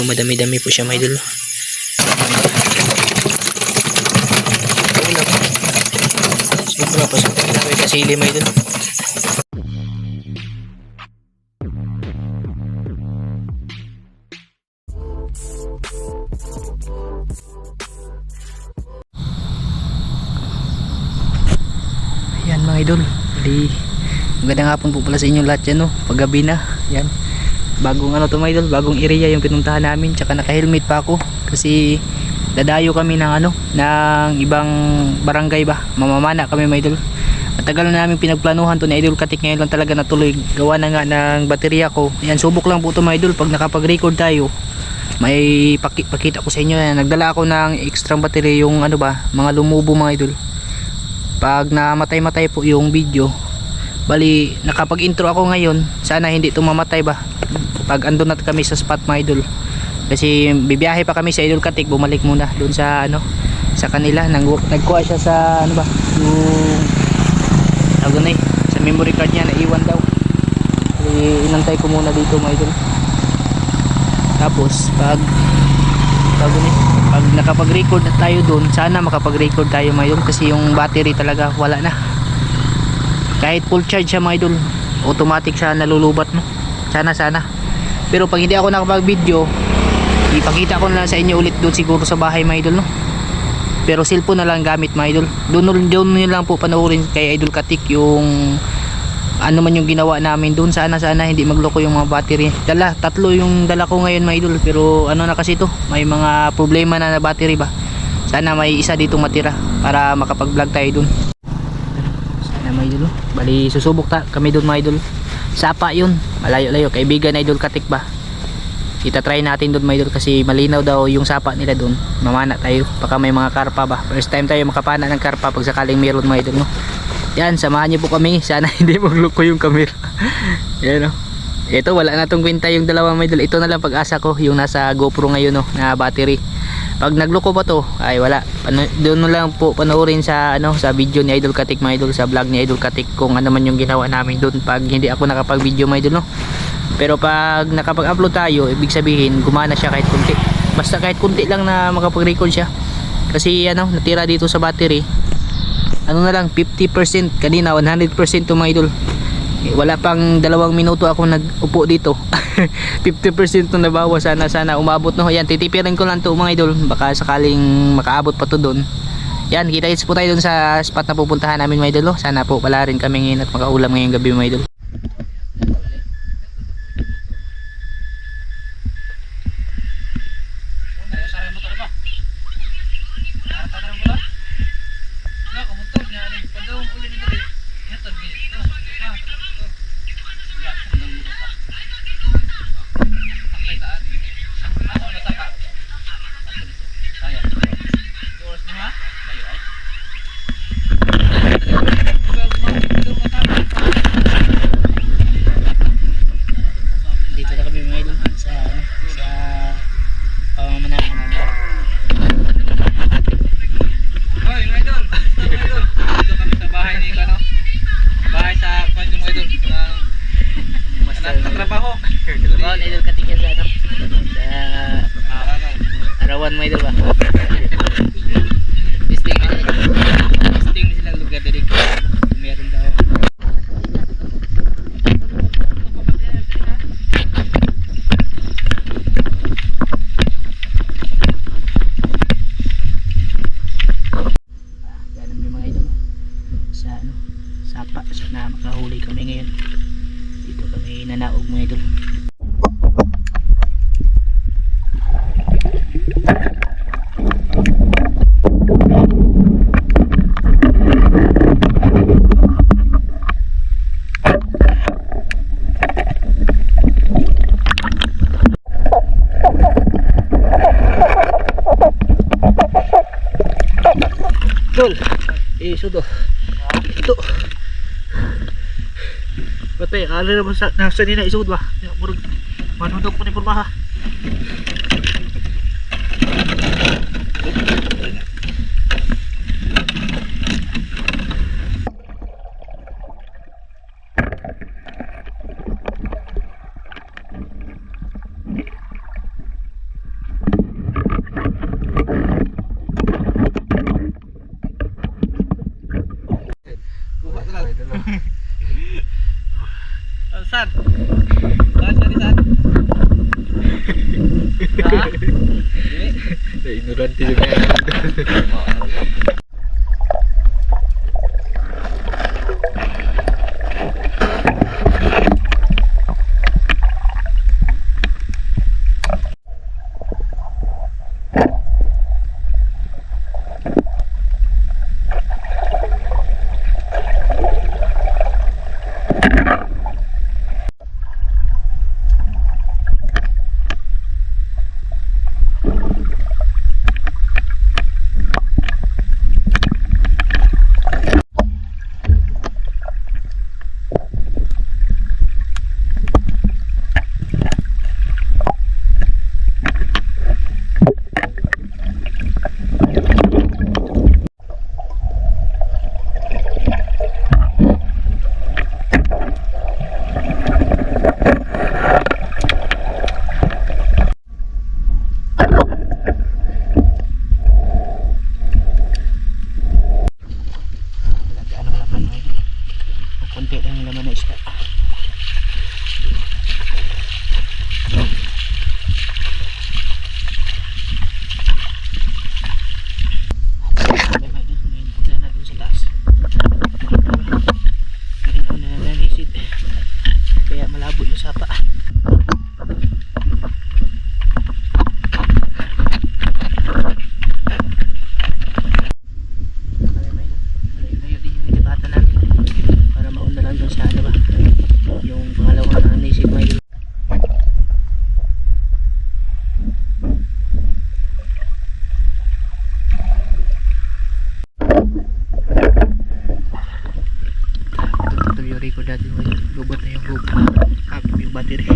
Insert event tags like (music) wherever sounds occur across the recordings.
medyo madami-dami po siya mga idol. Sobra, pasok na kayo sa sili mga idol. Ayan mga idol. Di magandang hapon po pala sa inyo lahat yan no. Paggabi na. Yan. Bagong ano to mga idol, bagong area yung pinuntahan namin. Tsaka naka-helmet pa ako kasi dadayo kami ng ano, ng ibang barangay ba. Mamamana kami mga idol. At tagal na namin pinagplanuhan to na idol katik ngayon lang talaga natuloy. Gawa na nga ng baterya ko. Yan, subok lang po to mga idol pag nakapag-record tayo. May paki- pakita ko sa inyo yan. Nagdala ako ng extra battery yung ano ba, mga lumubo mga idol pag namatay-matay po yung video bali nakapag intro ako ngayon sana hindi ito mamatay ba pag andun na kami sa spot mga idol. Kasi bibiyahe pa kami sa idol katik bumalik muna doon sa ano sa kanila. Nang, nagkuha siya sa ano ba yung na eh sa memory card niya naiwan daw. Bali inantay ko muna dito mga idol. Tapos pag bago ni pag nakapag-record na tayo doon sana makapag-record tayo mga idol kasi yung battery talaga wala na. Kahit full charge siya mga idol automatic siya nalulubat no? Sana sana pero pag hindi ako nakapag-video ipakita ko na lang sa inyo ulit doon siguro sa bahay mga idol no? Pero cellphone na lang gamit mga idol. Doon, doon nyo lang po panoorin kay idol katik yung ano man yung ginawa namin doon. Sana sana hindi magloko yung mga battery. Dala tatlo yung dala ko ngayon mga idol. Pero ano na kasi to may mga problema na na battery ba? Sana may isa dito matira para makapag vlog tayo doon. Sana mga idol bali susubok ta kami doon mga idol sapa yun. Malayo layo kaibigan idol katik ba? Itatry natin doon mga idol kasi malinaw daw yung sapa nila doon mamana tayo. Baka may mga karpa ba? First time tayo makapana ng karpa pag sakaling meron mga idol no? Yan samahan niyo po kami. (laughs) Sana hindi magloko yung camera. (laughs) Yan o ito wala na tong kwenta yung dalawang may dala ito na lang pag-asa ko yung nasa GoPro ngayon no? Na battery pag nagloko pa to ay wala. Pano, doon lang po panoorin sa ano sa video ni Idol Katik mga idol sa vlog ni Idol Katik kung ano man yung ginawa namin doon pag hindi ako nakapag video mga idol no? Pero pag nakapag-upload tayo ibig sabihin gumana siya kahit kunti. Basta kahit kunti lang na makapag-record siya. Kasi ano natira dito sa battery ano na lang 50% kanina 100% to mga idol wala pang dalawang minuto ako nagupo dito. 50% to nabawa sana sana umabot no yan titipirin ko lang to mga idol. Baka sakaling makaabot pa to doon yan kita kits po tayo doon sa spot na pupuntahan namin mga idol no? sana po pala rin kami ngayon at makaulam ngayong gabi mga idol nila sa nasa nila isod ba murag manundog po ni purmaha Buhat lang. (laughs) san? Saan? Saan siya saan? Ha? Ignorante yung (laughs) Tuloy yung record natin mo lubot na yung group up yung battery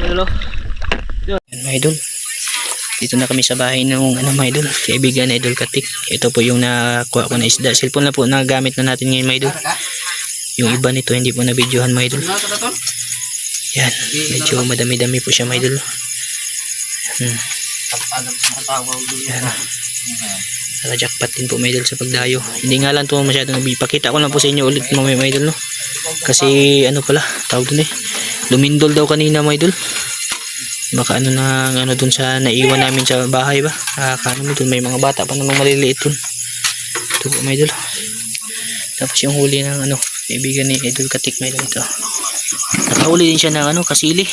Hello. Yan mga idol. Dito na kami sa bahay ng ano mga idol, kaibigan idol Katik. Ito po yung nakuha ko na isda. Cellphone na po na gamit na natin ngayon mga idol. Yung iba nito hindi po na videohan mga idol. Yan, medyo madami-dami po siya mga idol. Hmm. Yan. Naka-jackpot din po mga idol sa pagdayo. Hindi nga lang ito masyadong nabipakita ko lang po sa inyo ulit mga idol no. Kasi ano pala, tawag dun eh. Lumindol daw kanina mga idol. Baka ano na ano dun sa naiwan namin sa bahay ba? Nakakaano mo dun may mga bata pa namang maliliit dun. Ito po mga idol. Tapos yung huli ng ano, kaibigan ni Idol Katik mga idol ito. Nakahuli din siya ng ano, kasili.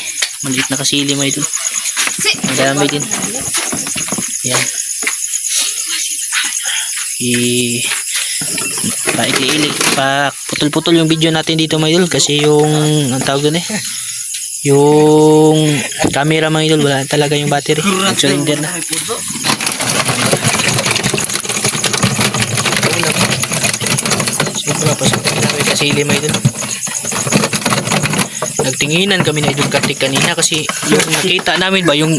Maliit na kasili mga idol. Madami din. Yan. I paikli-ili pa putol-putol yung video natin dito mga idol kasi yung ang tawag doon eh yung camera mga idol wala talaga yung battery. Nag-surrender na. sobra pa sa namin kasili mga idol. Nagtinginan kami na idol katik kanina kasi yung nakita namin ba yung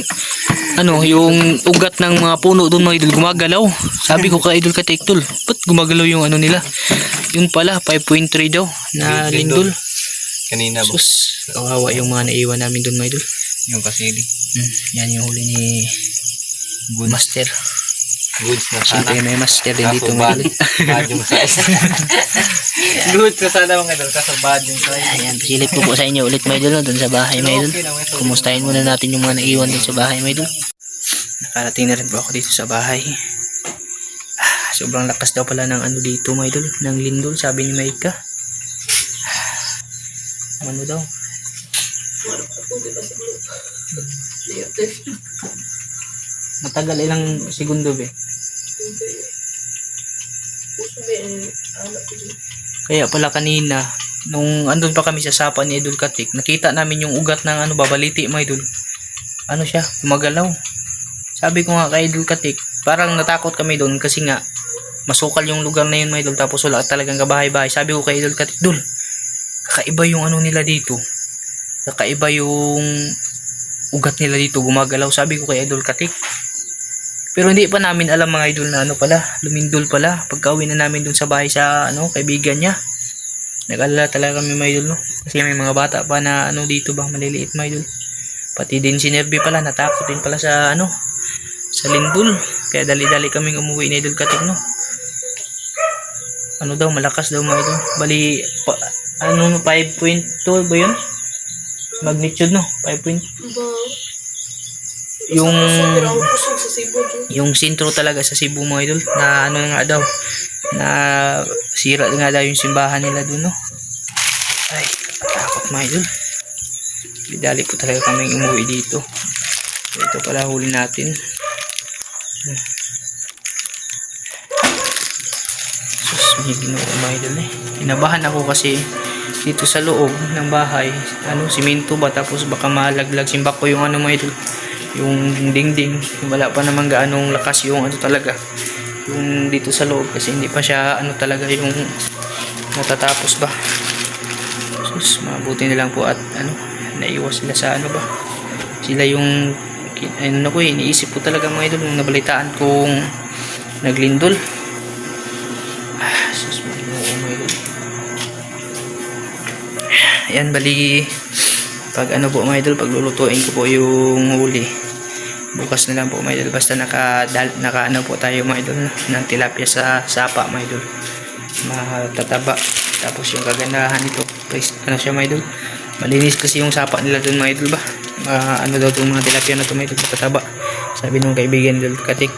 ano yung ugat ng mga puno doon mga idol gumagalaw. Sabi ko kay idol katik tol ba't gumagalaw yung ano nila? Yun pala 5.3 daw na lindol Kanina ba? sus kawawa yung mga naiwan namin doon mga idol Yung kasili. Hmm, yan yung huli ni Master. Goods na Siyempre may Master din dito mga idol. (laughs) bad yung size. (laughs) Goods na sana mga idol. Kaso bad yung size. Ayan, pasilip ko po sa inyo ulit mga idol no, doon sa bahay mga idol. Kumustahin muna natin yung mga naiwan doon sa bahay mga idol. Nakarating na rin po ako dito sa bahay. Ah, sobrang lakas daw pala ng ano dito mga idol, ng lindol sabi ni Maika. Ano daw? Matagal ilang segundo be? Kaya pala kanina, nung andun pa kami sa sapa ni Idol Katik, nakita namin yung ugat ng ano, babaliti mga idol. Ano siya, gumagalaw. Sabi ko nga kay Idol Katik, parang natakot kami doon kasi nga, masukal yung lugar na yun mga idol, tapos wala talagang kabahay-bahay. Sabi ko kay Idol Katik, Dul, kakaiba yung ano nila dito. Kakaiba yung ugat nila dito, gumagalaw. Sabi ko kay Idol Katik, pero hindi pa namin alam mga idol na ano pala, lumindol pala. Pagka uwi na namin dun sa bahay sa ano, kaibigan niya. Nag-alala talaga kami mga idol no. Kasi may mga bata pa na ano dito ba, maliliit mga idol. Pati din si Nerby pala, natakot din pala sa ano, sa lindol. Kaya dali-dali kaming umuwi ni Idol Katik, no? Ano daw, malakas daw mga idol. Bali, pa, ano, 5.2 ba yun? Magnitude, no? 5. point- Yung yung sintro talaga sa Cebu mga idol na ano nga daw na sira nga daw yung simbahan nila doon no ay katakot mga idol bidali po talaga kami umuwi dito ito pala huli natin Hmm. sus may ginoo mga idol eh inabahan ako kasi dito sa loob ng bahay. Ano simento ba? Tapos baka malaglag. Simba ko yung ano idol. Yung dingding. Wala pa naman gaanong lakas yung ano talaga. Yung dito sa loob. Kasi hindi pa siya ano talaga yung natatapos ba? Sus mabuti na lang po at ano naiwas sila sa ano ba? Sila yung ano ko eh, iniisip ko talaga mga idol nung nabalitaan kong naglindol Ayan, bali pag ano po mga idol, paglulutuin ko po yung huli. Bukas na lang po mga idol, basta naka, dal, naka ano po tayo mga idol ng tilapia sa sapa mga idol. Matataba. Tapos yung kagandahan nito, ano siya mga idol? Malinis kasi yung sapa nila dun mga idol ba? Ah, ano daw itong mga tilapia na ito mga idol, matataba. Sabi nung kaibigan idol, katik.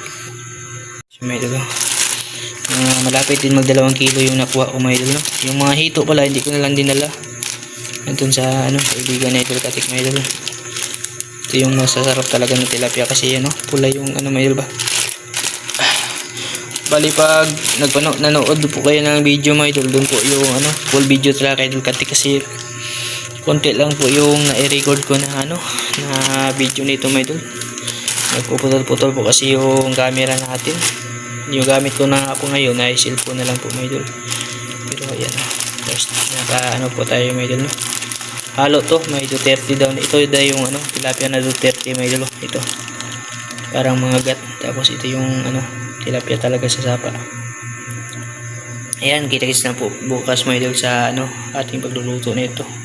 So, mga idol. Ah, malapit din magdalawang kilo yung nakuha ko mga idol. No? Yung mga hito pala, hindi ko na lang dinala. Nandun sa ano, kaibigan na idol katik mga idol. Ito yung masasarap talaga ng tilapia kasi ano, pula yung ano mga ba. (sighs) Bali pag nagpano nanood po kayo ng video mga idol, doon po yung ano, full video talaga idol katik kasi konti lang po yung na-record ko na ano, na video nito mga idol. Nagpuputol-putol po kasi yung camera natin. Yung gamit ko na ako ngayon ay cellphone na lang po mga idol. Pero ayan, naka ano po tayo mga idol. No? Halo to, may Duterte daw. Ito daw yung ano, tilapia na Duterte may idol. Ito. Parang mga gat. Tapos ito yung ano, tilapia talaga sa sapa. Ayan, kita-kits na po bukas mga idol sa ano, ating pagluluto nito.